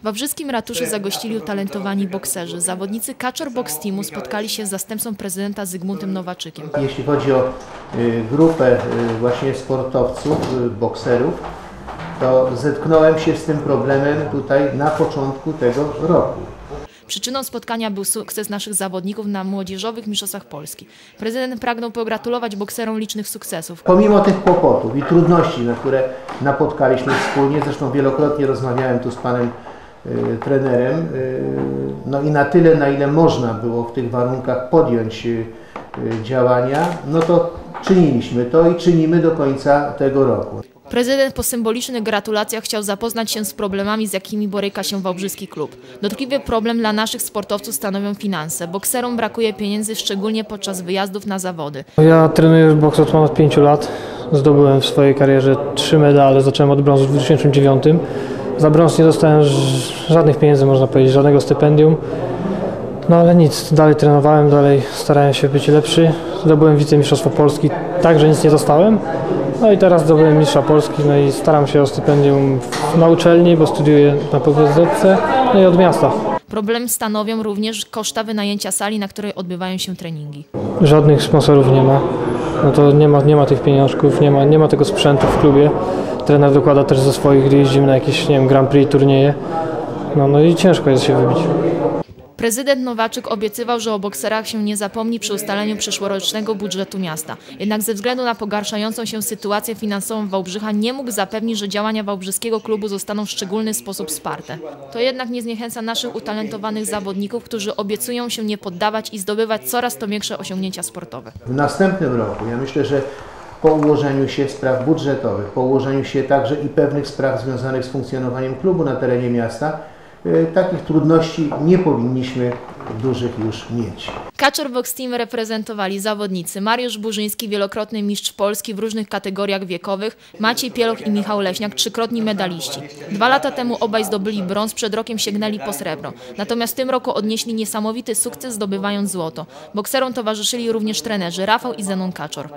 W Wawrzyskim ratuszu zagościli utalentowani bokserzy. Zawodnicy Kaczor Box Teamu spotkali się z zastępcą prezydenta Zygmuntem Nowaczykiem. Jeśli chodzi o y, grupę y, właśnie sportowców, y, bokserów, to zetknąłem się z tym problemem tutaj na początku tego roku. Przyczyną spotkania był sukces naszych zawodników na młodzieżowych mistrzostwach Polski. Prezydent pragnął pogratulować bokserom licznych sukcesów. Pomimo tych kłopotów i trudności, na które napotkaliśmy wspólnie, zresztą wielokrotnie rozmawiałem tu z panem trenerem, y, no i na tyle, na ile można było w tych warunkach podjąć y, y, działania, no to czyniliśmy to i czynimy do końca tego roku. Prezydent po symbolicznych gratulacjach chciał zapoznać się z problemami, z jakimi boryka się Wałbrzyski Klub. Dotkliwy problem dla naszych sportowców stanowią finanse. Bokserom brakuje pieniędzy, szczególnie podczas wyjazdów na zawody. Ja trenuję boks od ponad 5 lat. Zdobyłem w swojej karierze trzy medale. Zacząłem od brązu w 2009. Za brąz nie dostałem żadnych pieniędzy, można powiedzieć, żadnego stypendium. No ale nic, dalej trenowałem, dalej starałem się być lepszy. Zdobyłem wicemistrzostwo Polski, także nic nie dostałem. No i teraz zdobyłem mistrza Polski, no i staram się o stypendium na uczelni, bo studiuję na PWSZ, no i od miasta. Problem stanowią również koszta wynajęcia sali, na której odbywają się treningi. Żadnych sponsorów nie ma. No to nie ma, nie ma tych pieniążków, nie ma, nie ma tego sprzętu w klubie. Trener dokłada też ze swoich, gdy jeździmy na jakieś, nie wiem, Grand Prix, turnieje. No, no i ciężko jest się wybić. Prezydent Nowaczyk obiecywał, że o bokserach się nie zapomni przy ustaleniu przyszłorocznego budżetu miasta. Jednak ze względu na pogarszającą się sytuację finansową Wałbrzycha nie mógł zapewnić, że działania Wałbrzyskiego klubu zostaną w szczególny sposób wsparte. To jednak nie zniechęca naszych utalentowanych zawodników, którzy obiecują się nie poddawać i zdobywać coraz to większe osiągnięcia sportowe. W następnym roku, ja myślę, że po ułożeniu się spraw budżetowych, po ułożeniu się także i pewnych spraw związanych z funkcjonowaniem klubu na terenie miasta, takich trudności nie powinniśmy dużych już mieć. Kaczor Box Team reprezentowali zawodnicy Mariusz Burzyński, wielokrotny mistrz Polski w różnych kategoriach wiekowych, Maciej Pieloch i Michał Leśniak, trzykrotni medaliści. Dwa lata temu obaj zdobyli brąz, przed rokiem sięgnęli po srebro. Natomiast w tym roku odnieśli niesamowity sukces zdobywając złoto. Bokserom towarzyszyli również trenerzy Rafał i Zenon Kaczor.